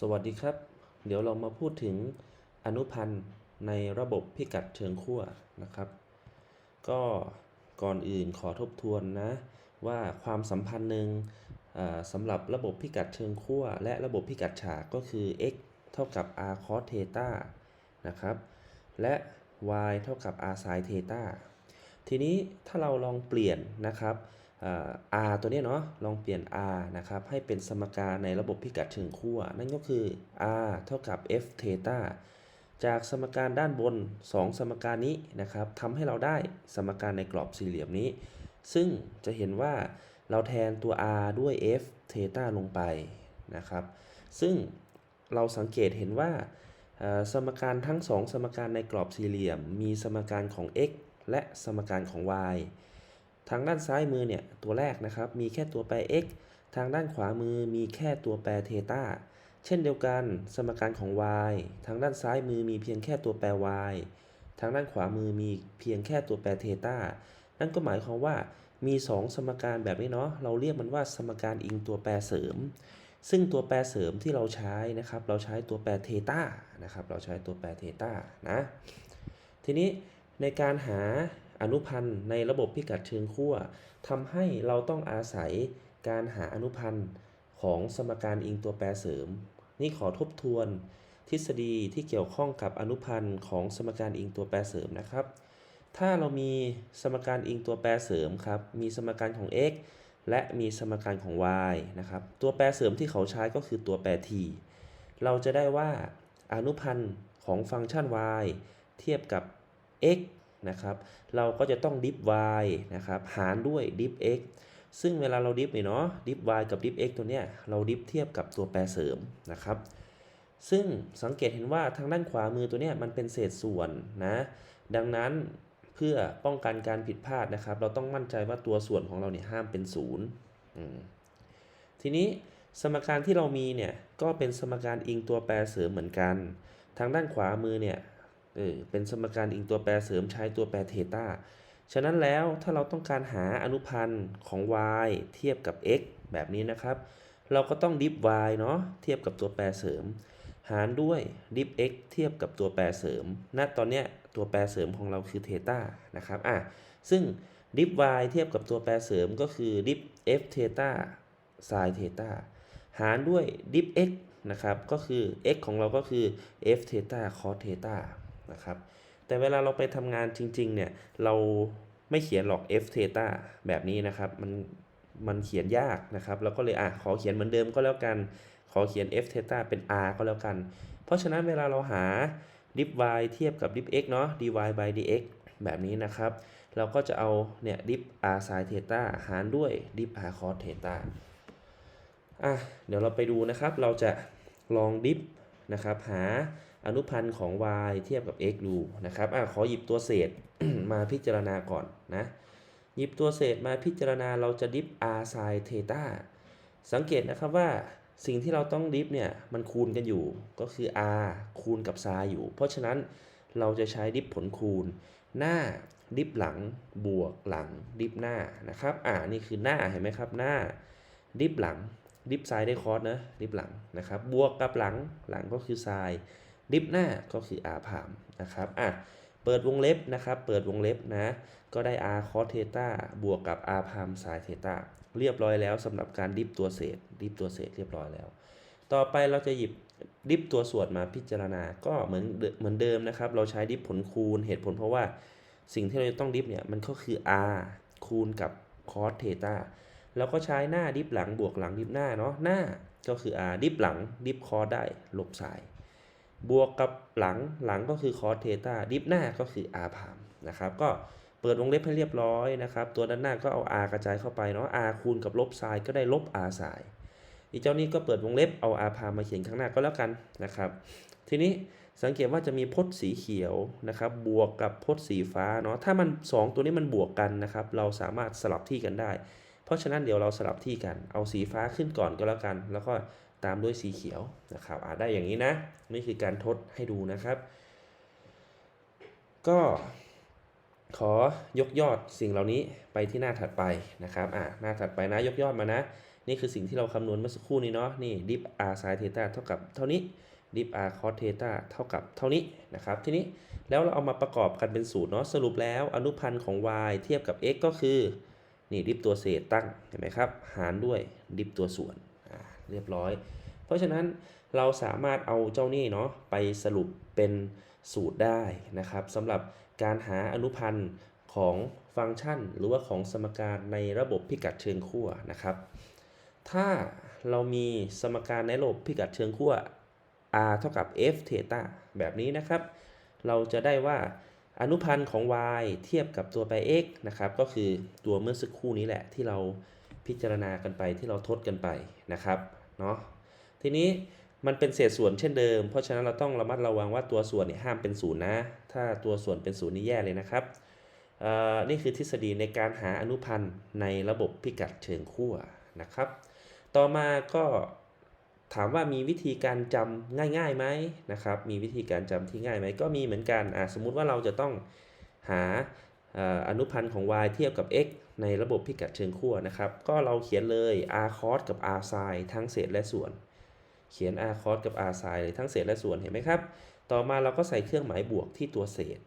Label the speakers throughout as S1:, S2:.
S1: สวัสดีครับ เดี๋ยวเรามาพูดถึงอนุพันธ์ในระบบพิกัดเชิงขั้วนะครับ ก็ก่อนอื่นขอทบทวนนะ ว่าความสัมพันธ์หนึ่งสำหรับระบบพิกัดเชิงขั้วและระบบพิกัดฉากก็คือ x เท่ากับ r cos theta นะครับ และ y เท่ากับ r sin theta ทีนี้ถ้าเราลองเปลี่ยนนะครับ r ตัวนี้เนาะลองเปลี่ยน r นะครับให้เป็นสมการในระบบพิกัดเชิงขั้วนั่นก็คือ r เท่ากับ f theta จากสมการด้านบน 2 สมการนี้นะครับทำให้เราได้สมการในกรอบสี่เหลี่ยมนี้ ซึ่งจะเห็นว่าเราแทนตัว r ด้วย f theta ลงไปนะครับ ซึ่งเราสังเกตเห็นว่าสมการทั้ง 2 สมการในกรอบสี่เหลี่ยม มีสมการของ x และสมการของ y ทางด้านซ้ายมือเนี่ยตัวแรกนะครับมีแค่ตัวแปร x ทางด้านขวามือมีแค่ตัวแปรเทตาเช่นเดียวกันสมการของ y ทางด้านซ้ายมือมีเพียงแค่ตัวแปร y ทางด้านขวามือมีเพียงแค่ตัวแปรเทตานั่นก็หมายความว่ามี 2 สมการแบบนี้เนาะเราเรียกมันว่าสมการอิงตัวแปรเสริม ซึ่งตัวแปรเสริมที่เราใช้นะครับ เราใช้ตัวแปรเทตานะครับ เราใช้ตัวแปรเทตานะ ทีนี้ในการหา อนุพันธ์ในระบบพิกัดเชิงขั้วทำให้เราต้องอาศัยการหาอนุพันธ์ของสมการอิงตัวแปรเสริม นี่ขอทบทวน ทฤษฎีที่เกี่ยวข้องกับอนุพันธ์ของสมการอิงตัวแปรเสริมนะครับ ถ้าเรามีสมการอิงตัวแปรเสริมครับ มีสมการของ x และมีสมการของ y นะครับ ตัวแปรเสริมที่เขาใช้ก็คือตัวแปร t เราจะได้ว่าอนุพันธ์ของฟังก์ชัน y เทียบกับ x นะครับ เราก็จะต้องดิฟ y นะครับ หารด้วยดิฟ x ซึ่งเวลาเราดิฟเนี่ยเนาะดิฟ y กับดิฟ x ตัวเนี้ยเราดิฟเทียบกับตัวแปรเสริมนะครับ ซึ่งสังเกตเห็นว่าทางด้านขวามือตัวเนี้ยมันเป็นเศษส่วนนะ ดังนั้นเพื่อป้องกันการผิดพลาดนะครับ เราต้องมั่นใจว่าตัวส่วนของเราเนี่ยห้ามเป็นศูนย์ทีนี้สมการที่เรามีเนี่ยก็เป็นสมการอิงตัวแปรเสริมเหมือนกัน ทางด้านขวามือเนี่ย เออเป็นสมการอิงตัวแปรเสริมใช้ตัวแปรเทตาฉะนั้นแล้วถ้าเราต้องการหาอนุพันธ์ของ y เทียบกับ x แบบนี้นะครับ เราก็ต้องดิฟ y เนาะเทียบกับตัวแปรเสริม หารด้วยดิฟ x เทียบกับตัวแปรเสริม ณ ตอนเนี้ยตัวแปรเสริมของเราคือเทตานะครับ อะ ซึ่งดิฟ y เทียบกับตัวแปรเสริมก็คือดิฟ f เทตา sin เทตา หารด้วยดิฟ x นะครับ ก็คือ x ของเราก็คือ f เทตา cos เทตา นะครับ แต่เวลาเราไปทำงานจริงๆเนี่ยเราไม่เขียนหรอก f เทตาแบบนี้นะครับ มันมันเขียนยากนะครับ แล้วก็เลยอะขอเขียนเหมือนเดิมก็แล้วกัน ขอเขียน f เทตาเป็น r ก็แล้วกัน เพราะฉะนั้นเวลาเราหาดิฟ y เทียบกับดิฟ x เนาะ dy by dx แบบนี้นะครับ เราก็จะเอาเนี่ยดิฟ r sin theta หารด้วยดิฟ r cos theta อะเดี๋ยวเราไปดูนะครับ เราจะลองดิฟนะครับหา อนุพันธ์ของ y เทียบกับ x ดูนะครับอะขอหยิบตัวเศษมาพิจารณาก่อนนะหยิบตัวเศษมาพิจารณาเราจะดิฟ r sin theta สังเกตนะครับว่าสิ่งที่เราต้องดิฟเนี่ยมันคูณกันอยู่ก็คือ r คูณกับ sin อยู่ เพราะฉะนั้นเราจะใช้ดิฟผลคูณ หน้าดิฟหลังบวกหลังดิฟหน้านะครับอ่านี่คือหน้าเห็นไหมครับหน้า ดิฟหลังดิฟซ้ายได้คอสนะดิฟหลังนะครับบวกกับหลังหลังก็คือ sin ดิฟหน้าก็คือ r พามนะครับอะเปิดวงเล็บนะครับ เปิดวงเล็บนะ ก็ได้ r cos theta บวกกับ r พาม sin theta เรียบร้อยแล้วสำหรับการดิฟตัวเศษ ดิฟตัวเศษเรียบร้อยแล้ว ต่อไปเราจะหยิบดิฟตัวส่วนมาพิจารณา ก็เหมือนเหมือนเดิมนะครับ เราใช้ดิฟผลคูณเหตุผลเพราะว่าสิ่งที่เราจะต้องดิฟเนี่ยมันก็คือ r คูณกับ cos theta เราก็ใช้หน้าดิฟหลังบวกหลังดิฟหน้าเนาะ หน้าก็คือ r ดิฟหลังดิฟ cos ได้ลบ sin บวกกับหลังหลังก็คือ cos theta ดิฟหน้าก็คือ r พามนะครับก็เปิดวงเล็บให้เรียบร้อยนะครับตัวด้านหน้าก็เอา r กระจายเข้าไปเนาะ r คูณกับลบ sin ก็ได้ลบ r sin อีเจ้านี้ก็เปิดวงเล็บเอา r พามมาเขียนข้างหน้าก็แล้วกันนะครับ ทีนี้สังเกตว่าจะมีพจน์สีเขียวนะครับบวกกับพจน์สีฟ้าเนาะถ้ามัน 2 ตัวนี้มันบวกกันนะครับเราสามารถสลับที่กันได้ เพราะฉะนั้นเดี๋ยวเราสลับที่กันเอาสีฟ้าขึ้นก่อนก็แล้วกัน แล้วก็ ตามด้วยสีเขียวนะครับอ่าได้อย่างนี้นะนี่คือการทดให้ดูนะครับ ก็ขอยกยอดสิ่งเหล่านี้ไปที่หน้าถัดไปนะครับอ่าหน้าถัดไปนะยกยอดมานะ นี่คือสิ่งที่เราคำนวณเมื่อสักครู่นี้เนาะนี่ dip r sin theta เท่ากับเท่านี้ dip r cos theta เท่ากับเท่านี้นะครับทีนี้แล้วเราเอามาประกอบกันเป็นสูตรเนาะสรุปแล้วอนุพันธ์ของ y เทียบกับ x ก็คือนี่ดิฟตัวเศษตั้งเห็นไหมครับหารด้วยดิฟตัวส่วน เรียบร้อย เพราะฉะนั้นเราสามารถเอาเจ้านี่เนาะไปสรุปเป็นสูตรได้นะครับสำหรับการหาอนุพันธ์ของฟังก์ชัน หรือว่าของสมการในระบบพิกัดเชิงขั้วนะครับ ถ้าเรามีสมการในระบบพิกัดเชิงขั้ว r เท่ากับ f เทตาแบบนี้นะครับ เราจะได้ว่าอนุพันธ์ของ y เทียบกับตัวไป x นะครับ ก็คือตัวเมื่อสักครู่นี้แหละที่เรา พิจารณากันไปที่เราทดกันไปนะครับเนาะทีนี้มันเป็นเศษส่วนเช่นเดิม เพราะฉะนั้นเราต้องระมัดระวังว่าตัวส่วนเนี่ยห้ามเป็นศูนย์นะ ถ้าตัวส่วนเป็นศูนย์นี่แย่เลยนะครับนี่คือทฤษฎีในการหาอนุพันธ์ในระบบพิกัดเชิงขั้วนะครับ ต่อมาก็ถามว่ามีวิธีการจำง่ายๆไหมนะครับ มีวิธีการจำที่ง่ายไหมก็มีเหมือนกันสมมุติว่าเราจะต้องหาอนุพันธ์ของ y เทียบกับ x ในระบบพิกัดเชิงขั้วนะครับ ก็เราเขียนเลย r cos กับ r sin ทั้งเศษและส่วน เขียน r cos กับ r sin เลยทั้งเศษและส่วนเห็นไหมครับ ต่อมาเราก็ใส่เครื่องหมายบวกที่ตัวเศษ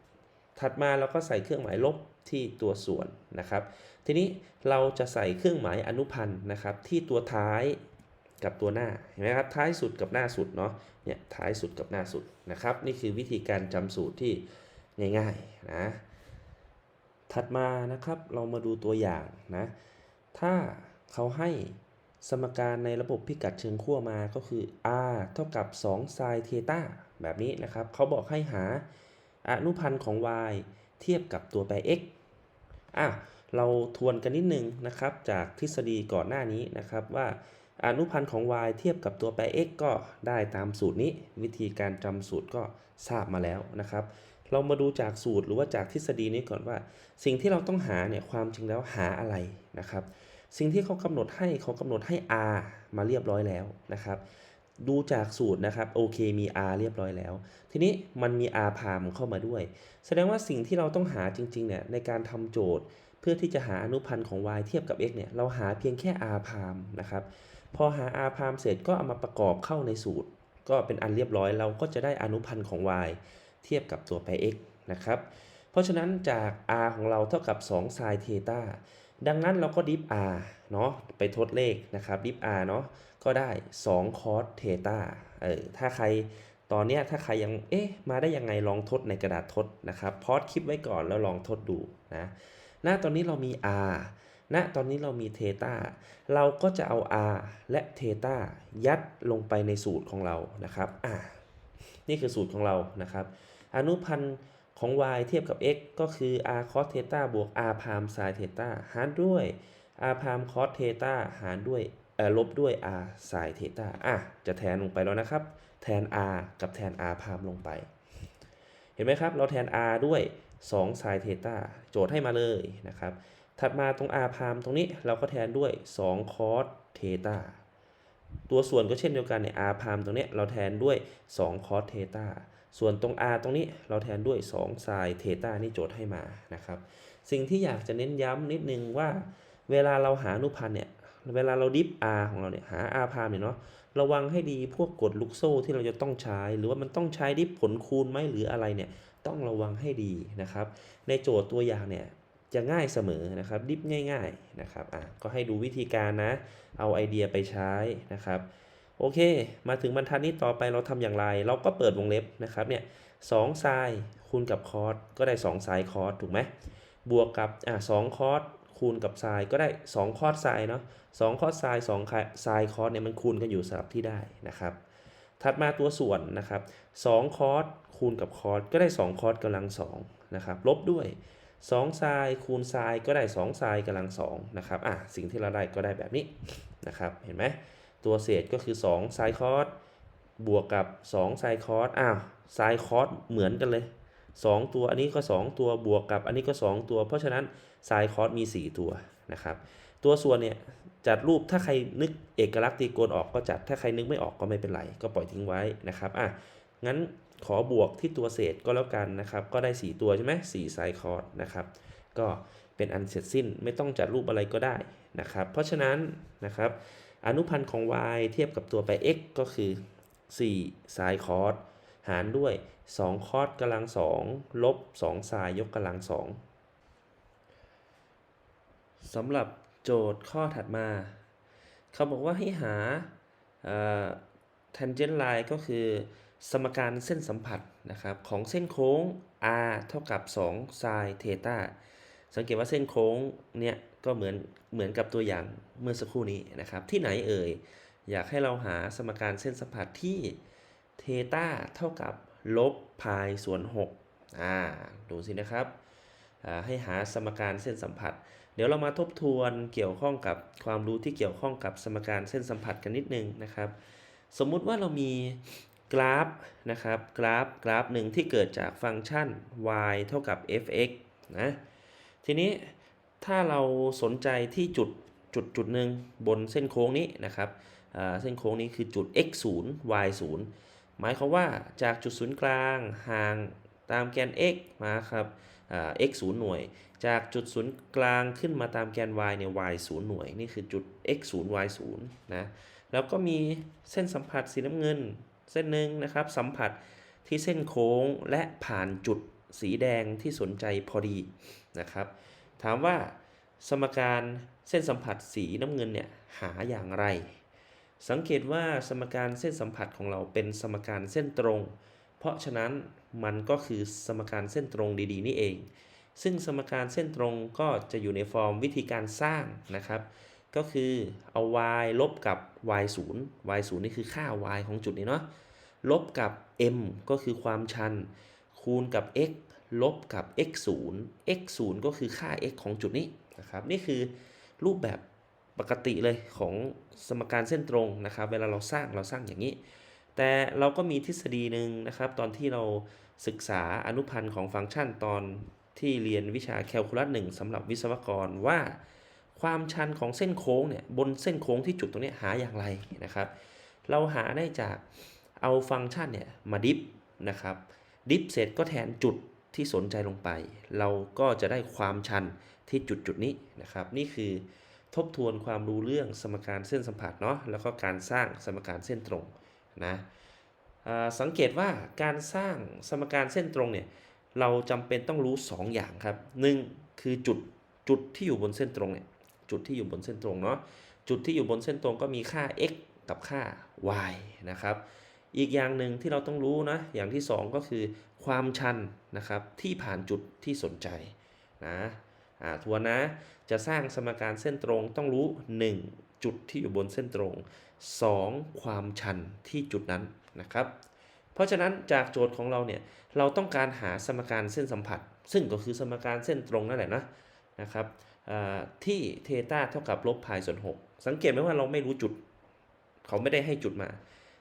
S1: ถัดมาเราก็ใส่เครื่องหมายลบที่ตัวส่วนนะครับ ทีนี้เราจะใส่เครื่องหมายอนุพันธ์นะครับ ที่ตัวท้ายกับตัวหน้าเห็นไหมครับท้ายสุดกับหน้าสุดเนาะเนี่ยท้ายสุดกับหน้าสุดนะครับ นี่คือวิธีการจำสูตรที่ง่ายๆนะ ถัดมานะครับเรามาดูตัวอย่างนะ ถ้าเขาให้สมการในระบบพิกัดเชิงขั้วมาก็คือ r เท่ากับ2 sin theta แบบนี้นะครับ เขาบอกให้หาอนุพันธ์ของ y เทียบกับตัวแปร x อะเราทวนกันนิดนึงนะครับ จากทฤษฎีก่อนหน้านี้นะครับว่าอนุพันธ์ของ y เทียบกับตัวแปร x ก็ได้ตามสูตรนี้ วิธีการจำสูตรก็ทราบมาแล้วนะครับ เรามาดูจากสูตรหรือว่าจากทฤษฎีนี้ก่อนว่า สิ่งที่เราต้องหาเนี่ยความจริงแล้วหาอะไรนะครับ สิ่งที่เขากำหนดให้เขากำหนดให้ r มาเรียบร้อยแล้วนะครับ ดูจากสูตรนะครับโอเคมี r เรียบร้อยแล้ว ทีนี้มันมี r พามเข้ามาด้วย แสดงว่าสิ่งที่เราต้องหาจริงๆเนี่ยในการทำโจทย์ เพื่อที่จะหาอนุพันธ์ของ y เทียบกับ x เนี่ยเราหาเพียงแค่ r พามนะครับพอหา r พามเสร็จก็เอามาประกอบเข้าในสูตร ก็เป็นอันเรียบร้อยเราก็จะได้อนุพันธ์ของ y เทียบกับตัวแปร x นะครับ เพราะฉะนั้นจาก r ของเราเท่ากับ2 sin theta ดังนั้นเราก็ดิฟ r เนาะไปทดเลขนะครับดิฟ r เนาะก็ได้ 2 cos theta เออถ้าใครตอนเนี้ยถ้าใครยังเอ๊ะมาได้ยังไงลองทดในกระดาษทดนะครับพอดคลิปไว้ก่อนแล้วลองทดดูนะณตอนนี้เรามี r ณตอนนี้เรามีเทตาเราก็จะเอา r และเทตายัดลงไปในสูตรของเรานะครับอ่านี่คือสูตรของเรานะครับ อนุพันธ์ของ y เทียบกับ x ก็คือ r cos theta บวก r prime sin theta หารด้วย r prime cos theta หารด้วยลบด้วย r sin theta อะจะแทนลงไปแล้วนะครับ แทน r กับแทน r prime ลงไป เห็นไหมครับ เราแทน r ด้วย2 sin theta โจทย์ให้มาเลยนะครับ ถัดมาตรง r prime ตรงนี้เราก็แทนด้วย2 cos theta ตัวส่วนก็เช่นเดียวกันเนี่ย r prime ตรงเนี้ยเราแทนด้วย2 cos theta ส่วนตรง r ตรงนี้เราแทนด้วย2 sin theta นี่โจทย์ให้มานะครับ สิ่งที่อยากจะเน้นย้ำนิดนึงว่าเวลาเราหาอนุพันธ์เนี่ย เวลาเราดิฟ r ของเราเนี่ยหา r prime เนี่ยเนาะ ระวังให้ดีพวกกฎลูกโซ่ที่เราจะต้องใช้ หรือว่ามันต้องใช้ดิฟผลคูณไหมหรืออะไรเนี่ย ต้องระวังให้ดีนะครับ ในโจทย์ตัวอย่างเนี่ยจะง่ายเสมอนะครับดิฟง่าย ๆนะครับ อะก็ให้ดูวิธีการนะ เอาไอเดียไปใช้นะครับ โอเค มาถึงบรรทัดนี้ต่อไปเราทำอย่างไร เราก็เปิดวงเล็บนะครับเนี่ยสองไซน์คูณกับคอสก็ได้2ไซน์คอสถูกไหมบวกกับอะสองคอสคูณกับไซน์ก็ได้ 2 คอสไซน์เนาะสองคอสไซน์สองไซน์คอสเนี่ยมันคูณกันอยู่สลับที่ได้นะครับ ถัดมาตัวส่วนนะครับ2คอสคูณกับคอสก็ได้ 2 คอสกำลัง2นะครับลบด้วย2ไซน์คูณไซน์ก็ได้2ไซน์กำลัง2นะครับอะสิ่งที่เราได้ก็ได้แบบนี้นะครับเห็นไหม ตัวเศษก็คือ2ไซคอสบวกกับ2ไซคอสอ้าวไซคอสเหมือนกันเลย 2 ตัวอันนี้ก็ 2 ตัวบวกกับอันนี้ก็ 2 ตัว เพราะฉะนั้นไซคอสมี 4 ตัวนะครับ ตัวส่วนเนี่ยจัดรูปถ้าใครนึกเอกลักษณ์ตรีโกณออกก็จัดถ้าใครนึกไม่ออกก็ไม่เป็นไร ก็ปล่อยทิ้งไว้นะครับอะงั้นขอบวกที่ตัวเศษก็แล้วกันนะครับ ก็ได้ 4 ตัวใช่ไหม4ไซคอสนะครับ ก็เป็นอันเสร็จสิ้นไม่ต้องจัดรูปอะไรก็ได้นะครับ เพราะฉะนั้นนะครับ อนุพันธ์ของ y เทียบกับตัวไป x ก็คือ 4 ไซน์คอสหารด้วย 2 คอสกำลัง2ลบ2ไซน์ยกกำลัง2สำหรับโจทย์ข้อถัดมา เขาบอกว่าให้หาเอ่อ tangent line ก็คือสมการเส้นสัมผัสนะครับของเส้นโค้ง r เท่ากับ2 sin theta สังเกตว่าเส้นโค้งเนี่ย ก็เหมือนเหมือนกับตัวอย่างเมื่อสักครู่นี้นะครับ ที่ไหนเอ่ย อยากให้เราหาสมการเส้นสัมผัสที่เทตาเท่ากับลบพายส่วน6อ่าดูสินะครับอ่าให้หาสมการเส้นสัมผัส เดี๋ยวเรามาทบทวนเกี่ยวข้องกับความรู้ที่เกี่ยวข้องกับสมการเส้นสัมผัสกันนิดนึงนะครับ สมมุติว่าเรามีกราฟนะครับกราฟกราฟหนึ่งที่เกิดจากฟังก์ชัน y เท่ากับ f(x) นะทีนี้ ถ้าเราสนใจที่จุดจุดจุดหนึ่งบนเส้นโค้งนี้นะครับเส้นโค้งนี้คือจุด x 0 y 0หมายความว่าจากจุดศูนย์กลางห่างตามแกน x มาครับ x 0หน่วย จากจุดศูนย์กลางขึ้นมาตามแกน y เนี่ย y 0หน่วย นี่คือจุด x 0 y 0นะแล้วก็มีเส้นสัมผัสสีน้ำเงิน เส้นหนึ่งนะครับ สัมผัสที่เส้นโค้งและผ่านจุดสีแดงที่สนใจพอดีนะครับ ถามว่าสมการเส้นสัมผัสสีน้ำเงินเนี่ยหาอย่างไร สังเกตว่าสมการเส้นสัมผัสของเราเป็นสมการเส้นตรง เพราะฉะนั้นมันก็คือสมการเส้นตรงดีๆ นี่เอง ซึ่งสมการเส้นตรงก็จะอยู่ในฟอร์มวิธีการสร้างนะครับ ก็คือเอา y ลบกับ y 0 y 0นี่คือค่า y ของจุดนี้เนาะลบกับ m ก็คือความชัน คูณกับ x ลบกับ x 0 x 0ก็คือค่า x ของจุดนี้นะครับ นี่คือรูปแบบปกติเลยของสมการเส้นตรงนะครับ เวลาเราสร้างเราสร้างอย่างนี้ แต่เราก็มีทฤษฎีหนึ่งนะครับ ตอนที่เราศึกษาอนุพันธ์ของฟังก์ชันตอนที่เรียนวิชาแคลคูลัสหนึ่งสำหรับวิศวกรว่าความชันของเส้นโค้งเนี่ยบนเส้นโค้งที่จุดตรงนี้หาอย่างไรนะครับ เราหาได้จากเอาฟังก์ชันเนี่ยมาดิฟนะครับดิฟเสร็จก็แทนจุด ที่สนใจลงไป เราก็จะได้ความชันที่จุดจุดนี้นะครับ นี่คือทบทวนความรู้เรื่องสมการเส้นสัมผัสเนาะแล้วก็การสร้างสมการเส้นตรงนะสังเกตว่าการสร้างสมการเส้นตรงเนี่ยเราจำเป็นต้องรู้ 2 อย่างครับหนึ่งคือจุดจุดที่อยู่บนเส้นตรงเนี่ยจุดที่อยู่บนเส้นตรงเนาะจุดที่อยู่บนเส้นตรงก็มีค่า x กับค่า y นะครับ อีกอย่างหนึ่งที่เราต้องรู้นะ อย่างที่ 2 ก็คือความชันนะครับที่ผ่านจุดที่สนใจนะอ่าทวนนะ จะสร้างสมการเส้นตรงต้องรู้ 1 จุดที่อยู่บนเส้นตรง 2 ความชันที่จุดนั้นนะครับ เพราะฉะนั้นจากโจทย์ของเราเนี่ยเราต้องการหาสมการเส้นสัมผัส ซึ่งก็คือสมการเส้นตรงนั่นแหละนะนะครับที่เทต้าเท่ากับลบพายส่วน 6 สังเกตไหมว่าเราไม่รู้จุด เขาไม่ได้ให้จุดมา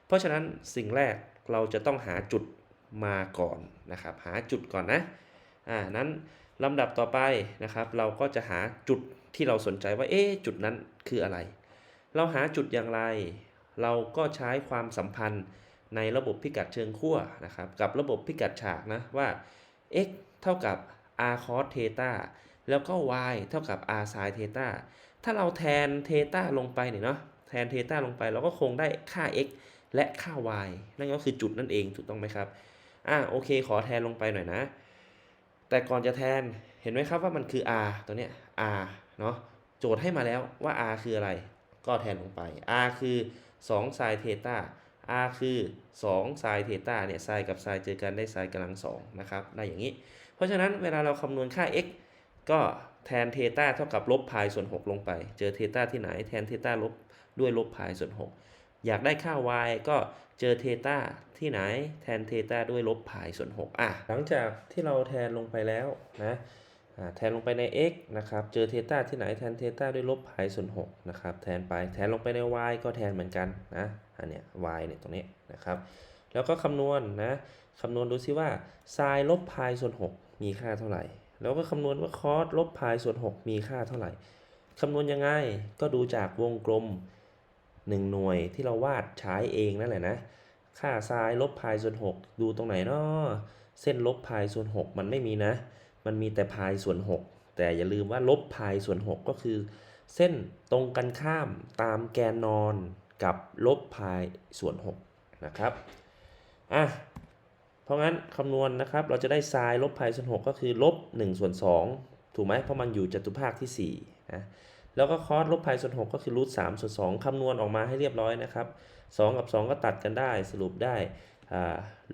S1: เพราะฉะนั้นสิ่งแรกเราจะต้องหาจุดมาก่อนนะครับ หาจุดก่อนนะอ่านั้นลำดับต่อไปนะครับ เราก็จะหาจุดที่เราสนใจว่าเอ๊จุดนั้นคืออะไร เราหาจุดอย่างไร เราก็ใช้ความสัมพันธ์ในระบบพิกัดเชิงขั้วนะครับ กับระบบพิกัดฉากนะว่า x เท่ากับ r cos theta แล้วก็ y เท่ากับ r sin theta ถ้าเราแทน theta ลงไปเนี่ยเนาะแทน theta ลงไปเราก็คงได้ค่า x และค่า y นั่นก็คือจุดนั่นเองถูกต้องไหมครับอ่าโอเค ขอแทนลงไปหน่อยนะ แต่ก่อนจะแทนเห็นไหมครับว่ามันคือ r ตัวเนี้ย r เนาะโจทย์ให้มาแล้วว่า r คืออะไร ก็แทนลงไป r คือ2 sin theta r คือ2 sin theta เนี่ย sin กับ sin เจอกันได้ sin กำลัง2นะครับได้อย่างนี้ เพราะฉะนั้นเวลาเราคำนวณค่า x ก็แทนเทต้าเท่ากับลบพายส่วน 6 ลงไป เจอเทต้าที่ไหน แทนเทต้าลบด้วยลบพายส่วน 6 อยากได้ค่า y ก็เจอเทตาที่ไหนแทนเทตาด้วยลบพายส่วน6อะหลังจากที่เราแทนลงไปแล้วนะแทนลงไปใน x นะครับ เจอเทตาที่ไหนแทนเทตาด้วยลบพายส่วน6นะครับ แทนไป แทนลงไปใน y ก็แทนเหมือนกันนะ อันเนี้ย y เนี่ยตรงนี้นะครับ แล้วก็คำนวณนะคำนวณดูซิว่า sin ลบพายส่วน 6 มีค่าเท่าไหร่ แล้วก็คำนวณว่า cos ลบพายส่วน 6 มีค่าเท่าไหร่ คำนวณยังไง ก็ดูจากวงกลม 1 หน่วยที่เราวาดใช้เองนั่นแหละนะ ค่า sin ลบพายส่วน 6 ดูตรงไหนเนาะเส้นลบพายส่วน 6 มันไม่มีนะ มันมีแต่พายส่วน 6 แต่อย่าลืมว่าลบพายส่วน 6 ก็คือ เส้นตรงกันข้ามตามแกนนอนกับลบพายส่วน 6 นะครับ อะ เพราะงั้นคำนวณนะครับ เราจะได้ไซน์ลบพายส่วน 6 ก็คือลบ1ส่วน2ถูกไหมเพราะมันอยู่จตุภาคที่4นะ แล้วก็คอสลบพายส่วน6ก็คือรูท3ส่วน2คำนวณออกมาให้เรียบร้อยนะครับ2กับ 2 ก็ตัดกันได้สรุปได้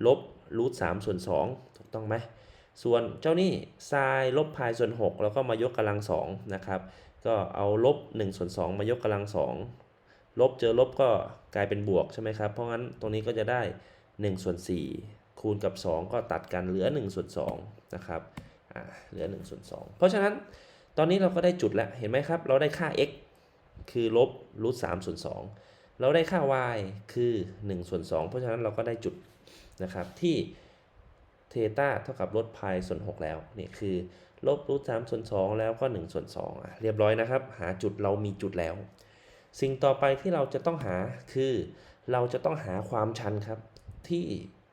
S1: ลบรูท3ส่วน2ถูกต้องไหมส่วนเจ้านี่ไซน์ลบพายส่วน 6 แล้วก็มายกกำลัง2นะครับก็เอาลบ1ส่วน2มายกกำลัง2ลบเจอลบก็กลายเป็นบวกใช่ไหมครับเพราะงั้นตรงนี้ก็จะได้1ส่วน4คูณกับ 2 ก็ตัดกันเหลือ1ส่วน2นะครับเหลือ1ส่วน2เพราะฉะนั้น ตอนนี้เราก็ได้จุดแล้ว เห็นไหมครับ เราได้ค่า x คือลบรูท3ส่วน2เราได้ค่า y คือ1ส่วน2เพราะฉะนั้นเราก็ได้จุดนะครับที่เทต้าเท่ากับลดพายส่วน 6 แล้วนี่คือลบรูท3ส่วน2แล้วก็1ส่วน2อะเรียบร้อยนะครับ หาจุดเรามีจุดแล้ว สิ่งต่อไปที่เราจะต้องหาคือเราจะต้องหาความชันครับที่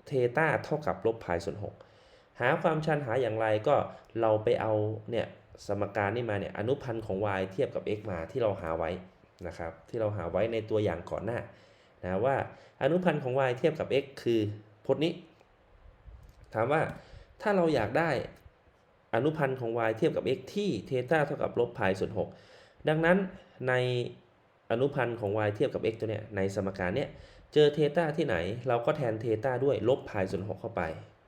S1: เทต้าเท่ากับลบพายส่วน 6 หาความชันหาอย่างไรก็เราไปเอาเนี่ย สมการนี่มาเนี่ยอนุพันธ์ของ y เทียบกับ x มาที่เราหาไว้นะครับที่เราหาไว้ในตัวอย่างก่อนหน้านะว่าอนุพันธ์ของ y เทียบกับ x คือพจน์นี้ ถามว่าถ้าเราอยากได้อนุพันธ์ของ y เทียบกับ x ที่เทตาเท่ากับลบพายส่วน6ดังนั้นในอนุพันธ์ของ y เทียบกับ x ตัวเนี้ยในสมการเนี้ยเจอเทตาที่ไหน เราก็แทนเทตาด้วยลบพายส่วน6เข้าไป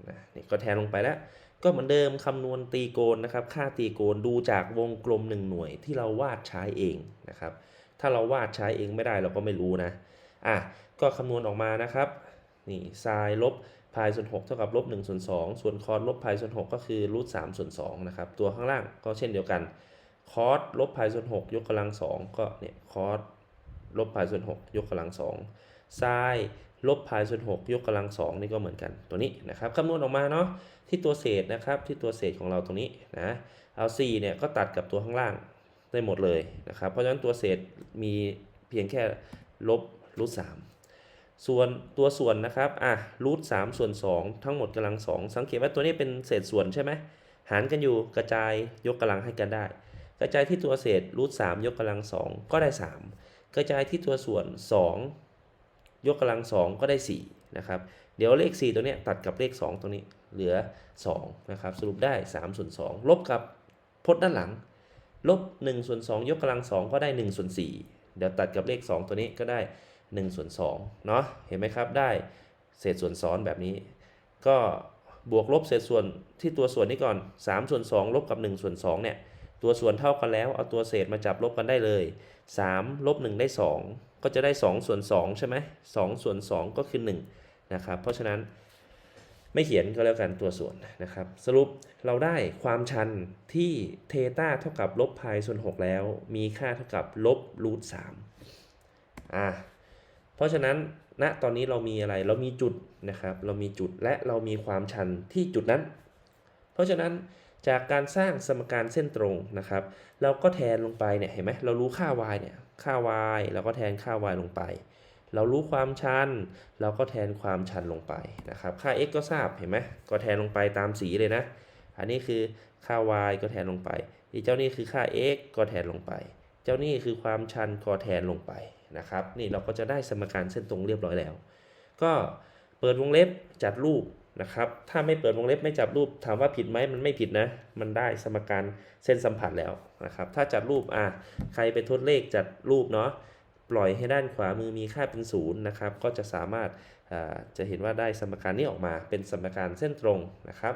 S1: นะนี่ก็แทนลงไปแล้ว ก็เหมือนเดิมคำนวณตีโกณนะครับ ค่าตีโกณดูจากวงกลม 1 หน่วยที่เราวาดใช้เองนะครับ ถ้าเราวาดใช้เองไม่ได้เราก็ไม่รู้นะ อะ ก็คำนวณออกมานะครับ นี่ไซน์ลบพายส่วน6เท่ากับลบ1ส่วน2ส่วนคอสลบพายส่วน6ก็คือรูท3ส่วน2นะครับ ตัวข้างล่างก็เช่นเดียวกัน คอสลบพายส่วน6ยกกำลัง2ก็เนี่ยคอสลบพายส่วน6ยกกำลัง2ไซน์ ลบพายส่วน6ยกกำลัง2นี่ก็เหมือนกันตัวนี้นะครับคำนวณออกมาเนาะที่ตัวเศษนะครับที่ตัวเศษของเราตรงนี้นะเอา4เนี่ยก็ตัดกับตัวข้างล่างได้หมดเลยนะครับเพราะฉะนั้นตัวเศษมีเพียงแค่ลบรูท3ส่วนตัวส่วนนะครับอะรูท3ส่วน 2 ทั้งหมดกำลัง 2 สังเกตว่าตัวนี้เป็นเศษส่วนใช่ไหมหารกันอยู่กระจายยกกำลังให้กันได้ กระจายที่ตัวเศษรูท3ยกกำลัง 2 ก็ได้ 3 กระจายที่ตัวส่วน 2 ยกกำลัง2ก็ได้4นะครับเดี๋ยวเลข 4 ตัวนี้ตัดกับเลข 2ตรงนี้เหลือ2นะครับสรุปได้3ส่วน2ลบกับพจน์ด้านหลัง ลบ1ส่วน2ยกกำลัง2ก็ได้1ส่วน4เดี๋ยวตัดกับเลข 2 ตัวนี้ก็ได้1ส่วน2เนาะเห็นไหมครับได้เศษส่วนซ้อนแบบนี้ ก็บวกลบเศษส่วนที่ตัวส่วนนี้ก่อน3ส่วน2ลบกับ1ส่วน2เนี่ยตัวส่วนเท่ากันแล้วเอาตัวเศษมาจับลบกันได้เลย 3 ลบ 1 ได้ 2 ก็จะได้ 2 ส่วน 2 ใช่ไหม2ส่วน 2 ก็คือ1นะครับ เพราะฉะนั้นไม่เขียนก็แล้วกันตัวส่วนนะครับ สรุปเราได้ความชันที่เทต้าเท่ากับลบพายส่วน 6 แล้ว มีค่าเท่ากับลบรูท3อ่าเพราะฉะนั้นณตอนนี้เรามีอะไรเรามีจุดนะครับ เรามีจุดและเรามีความชันที่จุดนั้น เพราะฉะนั้นจากการสร้างสมการเส้นตรงนะครับ เราก็แทนลงไปเนี่ยเห็นไหมเรารู้ค่า y เนี่ย ค่า y เราก็แทนค่า y ลงไป เรารู้ความชัน เราก็แทนความชันลงไปนะครับ ค่า x ก็ทราบเห็นไหมก็แทนลงไปตามสีเลยนะ อันนี้คือค่า y ก็แทนลงไปอีเจ้านี่คือค่า x ก็แทนลงไป เจ้านี่คือความชันก็แทนลงไปนะครับ นี่เราก็จะได้สมการเส้นตรงเรียบร้อยแล้ว ก็เปิดวงเล็บจัดรูป นะครับ ถ้าไม่เปิดวงเล็บไม่จับรูปถามว่าผิดไหมมันไม่ผิดนะ มันได้สมการเส้นสัมผัสแล้วนะครับ ถ้าจัดรูปอะใครไปทดเลขจัดรูปเนาะปล่อยให้ด้านขวามือมีค่าเป็นศูนย์นะครับ ก็จะสามารถอ่าจะเห็นว่าได้สมการนี้ออกมาเป็นสมการเส้นตรงนะครับ